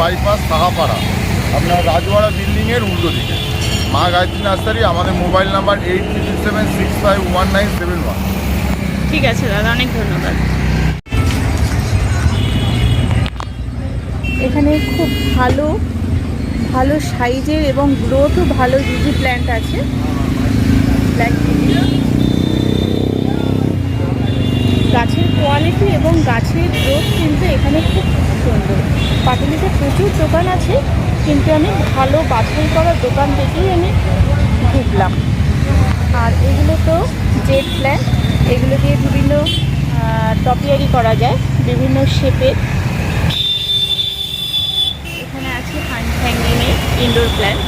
Bypass Sahapara. আপনার রাজওয়াড়া বিল্ডিংয়ের উল্টো দিকে। মা গায়ত্রী নার্সারি, আমাদের mobile number eight three seven six five one nine seven one ঠিক আছে দাদা, অনেক ধন্যবাদ। এখানে খুব ভালো ভালো সাইজের এবং গ্রোথও ভালো জিজি প্ল্যান্ট আছে। ব্ল্যাক গাছের কোয়ালিটি এবং গাছের গ্রোথ কিন্তু এখানে খুব সুন্দর। পাটুলিতে প্রচুর দোকান আছে, কিন্তু আমি ভালো বাছাই করা দোকান থেকেই আমি ঢুকলাম। আর এগুলো তো জেড প্ল্যান এগুলো দিয়ে বিভিন্ন টপিয়ারি করা যায়, বিভিন্ন শেপের এখানে আছে হ্যান্ড হ্যাঙ্গিংয়ের ইনডোর প্ল্যান্ট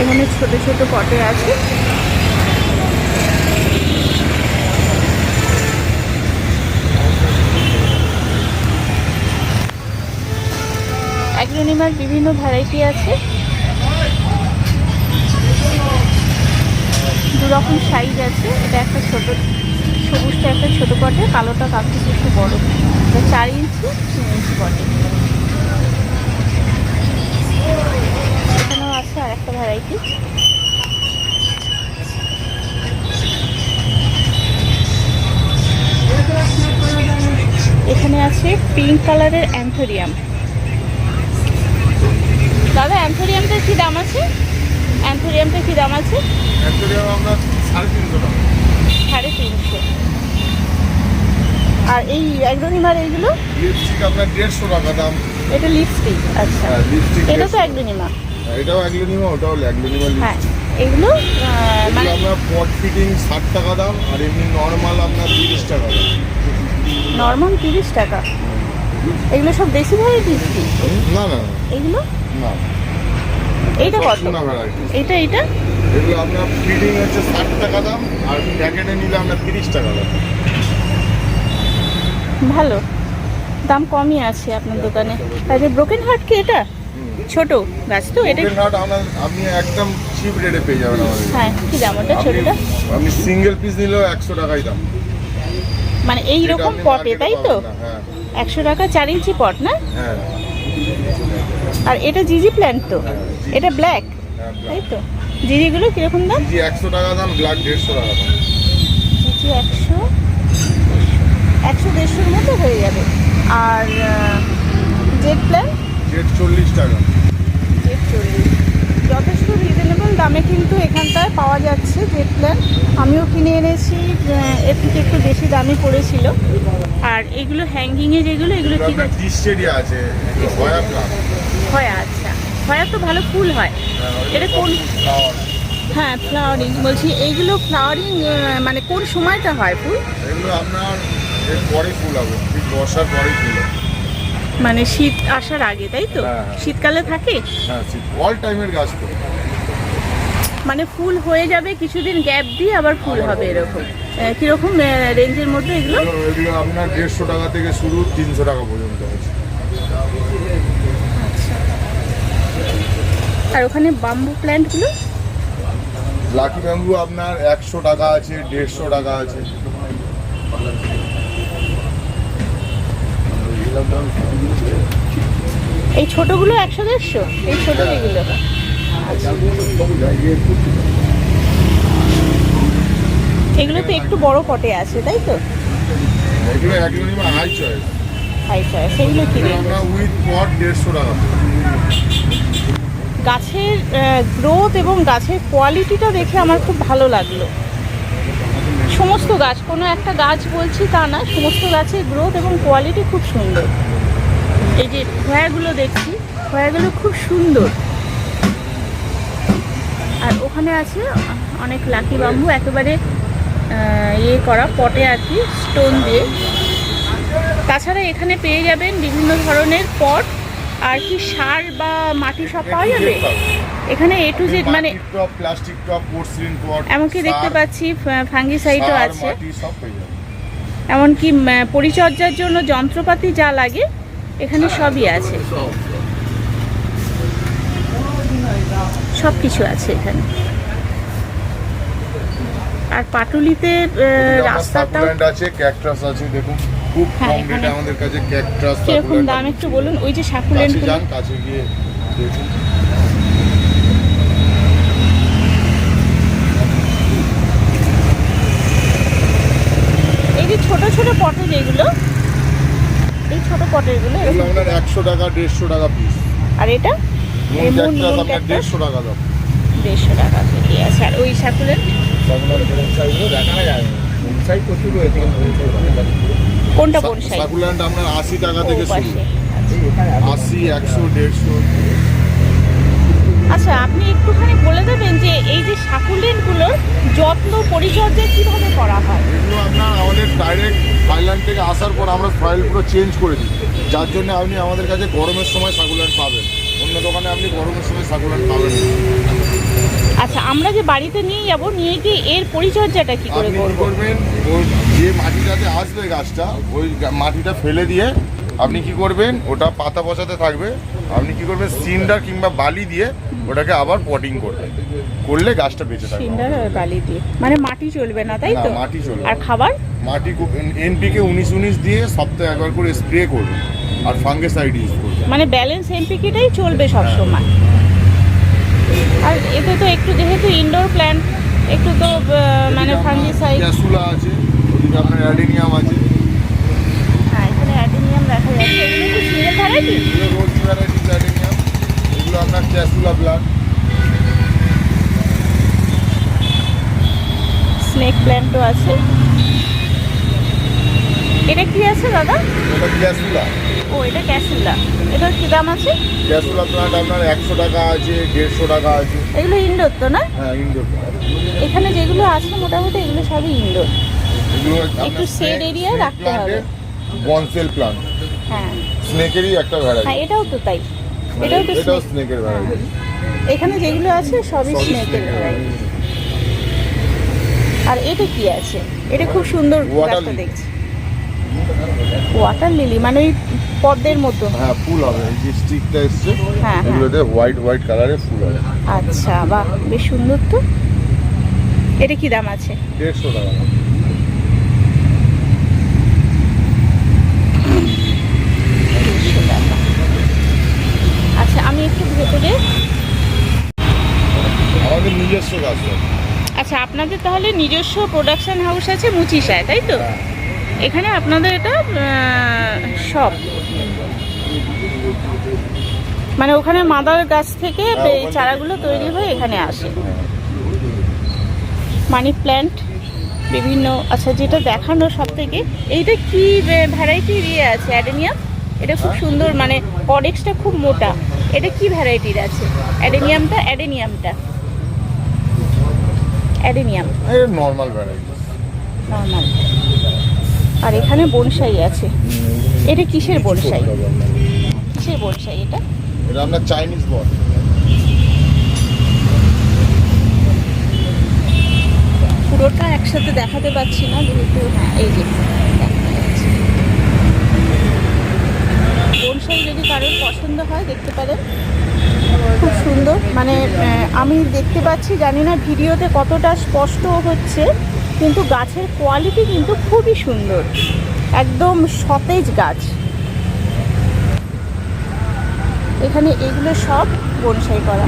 এখানে ছোট ছোট পটে আছে। অ্যাগ্রোনিমার বিভিন্ন ভ্যারাইটি আছে। দু রকম সাইজ আছে। এটা একটা ছোট, সবুজটা একটা ছোট পটে কালোটা কাপ একটু বড়। এটা চার ইঞ্চি, তিন ইঞ্চি পটে এখানেও আছে আর একটা ভ্যারাইটি এখানে আছে পিঙ্ক কালারের অ্যান্থোরিয়াম দাদা অ্যান্থোরিয়ামটার কি দাম আছে? অ্যান্থোরিয়ামটা কি দাম আছে? অ্যাকচুয়ালি আপনার সাড়ে তিনশো টাকা। সাড়ে তিনশো। আর এই অ্যাগ্রোনিমার এইগুলো? লিপস্টিক আপনার দেড়শো টাকা দাম। এটা লিপস্টিক আচ্ছা। হ্যাঁ লিপস্টিক এটা তো অ্যাগ্রোনিমা এটাও অ্যাগ্লোনিমা ওটাও অ্যাগ্লোনিমা হ্যাঁ এগুলো মানে আপনার পট ফিটিং ষাট টাকা দাম আর এমনি নর্মাল আপনার তিরিশ টাকা দাম। নর্মাল তিরিশ টাকা? এগুলো সব দেশি ভ্যারাইটিস কি না না। এগুলো? না। এইটা কত? এইটা এইটা? এগুলো আপনার ফিটিং হচ্ছে ষাট টাকা দাম আর প্যাকেটে নিলে আপনার তিরিশ টাকা দাম। ভালো। দাম কমই আছে আপনার দোকানে। আর ব্রোকেন হার্ট কি এটা? ছোট গাছ তো এটা হার্ট আপনি একদম চিপ রেটে পেয়ে যাবেন আমাদের। হ্যাঁ কি দাম ওটা ছোটটা? আপনি- সিঙ্গেল পিস নিলেও একশো টাকাই দাম। মানে এই রকম পটে তাই তো? হ্যাঁ। একশো টাকা চার ইঞ্চি পট না? হ্যাঁ। আর এটা জিজি প্ল্যান্ট তো। এটা ব্ল্যাক তাই তো? জিজিগুলো কীরকম দাম? জি একশো টাকা দাম ব্ল্যাক দেড়শো টাকা দাম। জিজি একশো একশো দেড়শোর মতো হয়ে যাবে। আর জেড প্ল্যান? জেড চল্লিশ টাকা। জেড চল্লিশ। যথেষ্ট রিজনেবল দামে কিন্তু এখানটায় পাওয়া যাচ্ছে জেড প্ল্যান আমিও কিনে এনেছি এর থেকে একটু বেশি দামি পড়েছিল। আর এগুলো হ্যাঙ্গিংয়ে যেগুলো এগুলো ঠিক আছে। হয় আচ্ছা। হয় তো ভালো ফুল হয়। এটা কোন হ্যাঁ ফ্লাওয়ারিং বলছি এইগুলো ফ্লাওয়ারিং মানে কোন সময়টা হয় ফুল? এগুলো আপনার এর পরে ফুল হবে বর্ষার পরেই ফুল হবে। মানে শীত আসার আগে তাই তো? হ্যাঁ, হ্যাঁ। শীতকালে থাকে? হ্যাঁ অল টাইমের গাছ তো। মানে ফুল হয়ে যাবে কিছুদিন গ্যাপ দিয়ে আবার ফুল হবে এরকম। কীরকম রেঞ্জের মধ্যে এগুলো? এগুলো- আপনার দেড়শো টাকা থেকে শুরু তিনশো টাকা পর্যন্ত আছে। আর ওখানে বাম্বু প্ল্যান্টগুলো লাকি ব্যাম্বু আপনার একশো টাকা আছে দেড়শো টাকা আছে। এই ছোটগুলো একশো দেড়শো? এই ছোট যেগুলো। এগুলো তো একটু বড় পটে আছে তাই তো? এগুলো হাই চয়েস হাই কি? এগুলো উইথ পট দেড়শো টাকা। গাছের গ্রোথ এবং গাছের কোয়ালিটিটা দেখে আমার খুব ভালো লাগল। সমস্ত গাছ, কোনো একটা গাছ বলছি তা না, সমস্ত গাছের গ্রোথ এবং কোয়ালিটি খুব সুন্দর। এই যে খয়াগুলো দেখছি খয়াগুলো খুব সুন্দর। আর ওখানে আছে অনেক লাকি বাম্বু একেবারে ইয়ে করা পটে আর কি স্টোন দিয়ে। তাছাড়া এখানে পেয়ে যাবেন বিভিন্ন ধরনের পট, আর কি সার বা মাটি সব পাওয়া যাবে? এখানে এ টু জেড মানে top plastic top porcelain pot এমনকি দেখতে পাচ্ছি ফাঙ্গিসাইডও আছে। এমনকি পরিচর্যার জন্য যন্ত্রপাতি যা লাগে এখানে সবই আছে। সব কিছু আছে এখানে। আর পাটুলিতে রাস্তাটাও সাকুলেন্ট আছে ক্যাকটাস আছে দেখুন খুব হ্যাঁ, কম রেটে আমাদের কাছে ক্যাকটাস কীরকম দাম? একটু বলুন ওই যে যান কাছে গিয়ে দেখুন এই যে ছোট ছোট পটে যেগুলো এই ছোট পটেরগুলো এগুলো আপনার একশো টাকা দেড়শো টাকা পিস আর এটা? মুন মুন মুন দেড়শো টাকা দাম। দেড়শো টাকা থেকে আছে। আর ওই সাকুলেন্ট কোনটা বনসাই সাকুল্যান্ড আপনার আশি টাকা থেকে শুরু। পাশে। আশি একশো দেড়শো আচ্ছা আপনি একটুখানি বলে দেবেন যে এই যে সাকুলেন্টগুলোর যত্ন পরিচর্যা কীভাবে করা হয়? এগুলো আপনার আমাদের ডাইরেক্ট থাইল্যান্ড থেকে আসার পর আমরা সয়েল পুরো চেঞ্জ করে দিই। যার জন্য আপনি আমাদের কাছে গরমের সময় সাকুল্যান্ড পাবেন। অন্য দোকানে আপনি গরমের সময় সাকুল্যান্ড পাবেন আচ্ছা আমরা যে বাড়িতে নিয়ে যাব নিয়ে গিয়ে এর পরিচর্যাটা কি করে আপনি কি করব? করবেন? ওই যে মাটিটাতে আসবে গাছটা ওই গা- মাটিটা ফেলে দিয়ে আপনি কি করবেন ওটা পাতা পচাতে থাকবে আপনি কি করবেন সিন্ডার কিংবা বালি দিয়ে ওটাকে আবার পটিং করবেন। করলে গাছটা বেঁচে থাকবে। সিন্ডার আর বালি দিয়ে। মানে মাটি চলবে না তাই না, তো? মাটি চলবে আর খাবার? মাটি এনপিকে উনিশ উনিশ দিয়ে সপ্তাহে একবার করে স্প্রে করবেন আর ফাঙ্গেসাইড ইউজ করবেন মানে ব্যালেন্স এমপিকিটাই চলবে সব সময় আর এতে তো একটু যেহেতু ইনডোর প্ল্যান্ট একটু তো মানে ফাঙ্গিসাইড ক্যাসুলা আছে ওদিকে আপনার অ্যাডেনিয়াম আছে। হ্যাঁ এগুলো আপনার ক্যাসুলা প্লান্ট স্নেক প্ল্যান্টও আছে। এটা কি আছে, দাদা? এটা ও, এটা ক্যাসুলা। এটার কি দাম আছে? ক্যাসুলা প্লান্ট আপনার একশো টাকা আছে দেড়শো টাকা আছে এগুলো ইনডোর তো না? ইনডোর এখানে যেগুলো আছে, মোটামুটি এগুলো সবই ইনডোর একটু shade area রাখতে হবে। বনসেল প্লান্ট হ্যাঁ। স্নেকেরই একটা হ্যাঁ এটাও তো তাই। এটাও তো এটাও স্নেকের ভ্যারাইটি এখানে যেগুলো আছে সবই স্নেকের ভ্যারাইটি আর এটা কি আছে? এটা খুব সুন্দর গাছটা দেখছি। ওয়াটার লিলি মানে ওই পদ্মের মতো। হ্যাঁ ফুল হবে। এই যে স্টিকটা এসছে হ্যাঁ, হ্যাঁ। এগুলোতে হোয়াইট হোয়াইট কালারের ফুল হবে। আচ্ছা বাহ বেশ সুন্দর তো। এটা কি দাম আছে? দেড়শো টাকা দেড়শো টাকা আচ্ছা আমি একটু ভেতরে আচ্ছা আপনাদের তাহলে নিজস্ব প্রোডাকশন হাউস আছে মুচিসায় তাই তো? এখানে আপনাদের এটা সব মানে ওখানে মাদার গাছ থেকে হ্যাঁ, এই চারাগুলো তৈরি হয়ে এখানে আসে। মানি প্ল্যান্ট বিভিন্ন আচ্ছা যেটা দেখানো সব থেকে এইটা কি ভ্যারাইটির ইয়ে আছে অ্যাডেনিয়াম? এটা খুব হ্যাঁ। সুন্দর মানে কডেক্সটা খুব মোটা। এটা কি ভ্যারাইটির আছে? অ্যাডেনিয়ামটা অ্যাডেনিয়ামটা? অ্যাডেনিয়াম। এই নর্মাল ভ্যারাইটি নর্মাল আর এখানে বনসাই আছে। এটা কিসের বনসাই? কিসের বনসাই এটা? এটা আপনার চাইনিজ বল পুরোটা একসাথে দেখাতে পাচ্ছি না যেহেতু এই যে বনসাই যদি কারোর পছন্দ হয় দেখতে পারেন। খুব সুন্দর। মানে আমি দেখতে পাচ্ছি, জানি না ভিডিওতে কতটা স্পষ্ট হচ্ছে, কিন্তু গাছের কোয়ালিটি কিন্তু খুবই সুন্দর। একদম সতেজ গাছ। এখানে এগুলো সব বনসাই করা।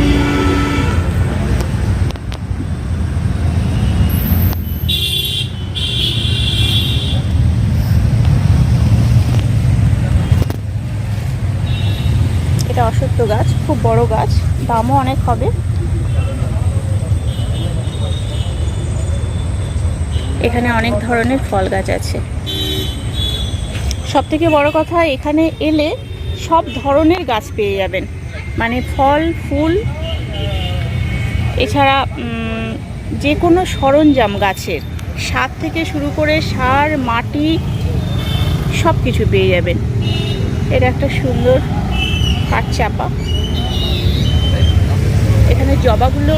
অশ্বত্থ গাছ, খুব বড় গাছ, দামও অনেক হবে। এখানে অনেক ধরনের ফল গাছ আছে। সব থেকে বড় কথা, এখানে এলে সব ধরনের গাছ পেয়ে যাবেন। মানে ফল, ফুল, এছাড়া যে কোনো সরঞ্জাম গাছের সার থেকে শুরু করে সার, মাটি সব কিছু পেয়ে যাবেন। এটা একটা সুন্দর কাঠ চাপা এখানে জবাগুলো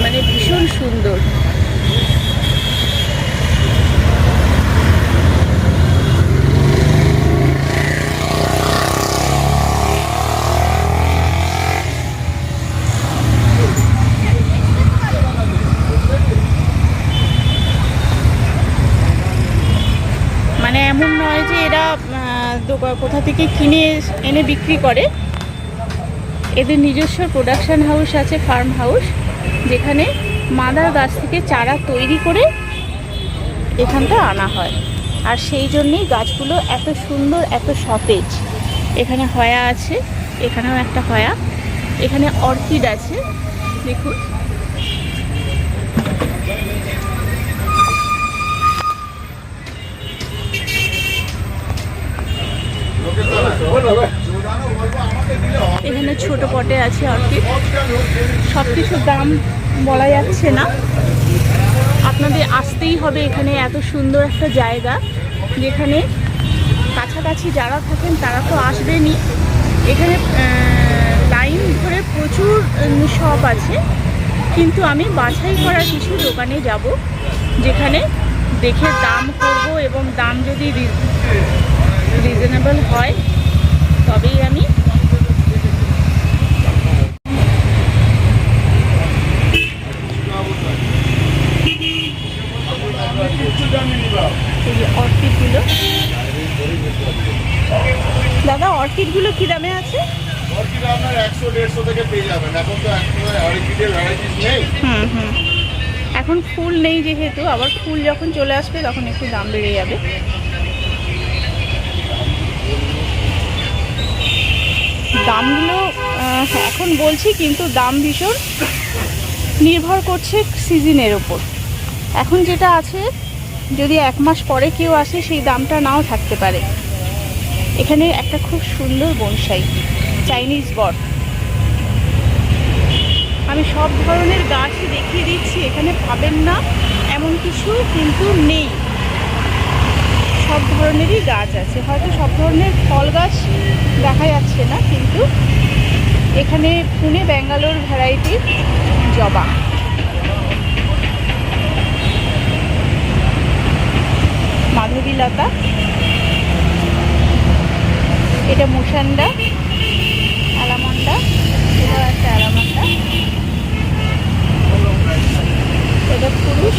মানে ভীষণ সুন্দর মানে এমন নয় যে ক- কোথা থেকে কিনে এনে বিক্রি করে। এদের নিজস্ব প্রোডাকশান হাউস আছে ফার্ম হাউস যেখানে মাদার গাছ থেকে চারা তৈরি করে এখানটা আনা হয়। আর সেই জন্যেই গাছগুলো এত সুন্দর, এত সতেজ। এখানে হয়া আছে, এখানেও একটা হয়া। এখানে অর্কিড আছে, দেখুন। এখানে ছোট পটে আছে অর্কিড সব কিছুর দাম বলা যাচ্ছে না। আপনাদের আসতেই হবে এখানে এত সুন্দর একটা জায়গা, যেখানে কাছাকাছি যারা থাকেন তারা তো আসবেনই। এখানে লাইন ধরে প্রচুর শপ আছে। কিন্তু আমি বাছাই করা কিছু দোকানে যাব, যেখানে দেখে দাম করব এবং দাম যদি রিজনেবল হয় তবেই আমি অর্কিডগুলো। দাদা অর্কিডগুলো কী দামে আছে? অর্কিড আপনার একশো দেড়শো থেকে পেয়ে যাবেন। এখন তো অর্কিডের ভ্যারাইটিস নেই। হুম হুম। এখন ফুল নেই যেহেতু আবার ফুল যখন চলে আসবে তখন একটু দাম বেড়ে যাবে। দামগুলো এখন বলছি, কিন্তু দাম ভীষণ নির্ভর করছে সিজনের ওপর। এখন যেটা আছে, যদি এক মাস পরে কেউ আসে, সেই দামটা নাও থাকতে পারে। এখানে একটা খুব সুন্দর বনসাই, চাইনিজ বট। আমি সব ধরনের গাছই দেখিয়ে দিচ্ছি, এখানে পাবেন না, এমন কিছু কিন্তু নেই। সব ধরনেরই গাছ আছে। হয়তো সব ধরনের ফল গাছ দেখা যাচ্ছে না, কিন্তু এখানে পুনে, ব্যাঙ্গালোর ভ্যারাইটির জবা। মাধবীলতা। এটা মুসান্ডা, অ্যালামন্ডা, এটাও একটা অ্যালামন্ডা। এটা পুরুষ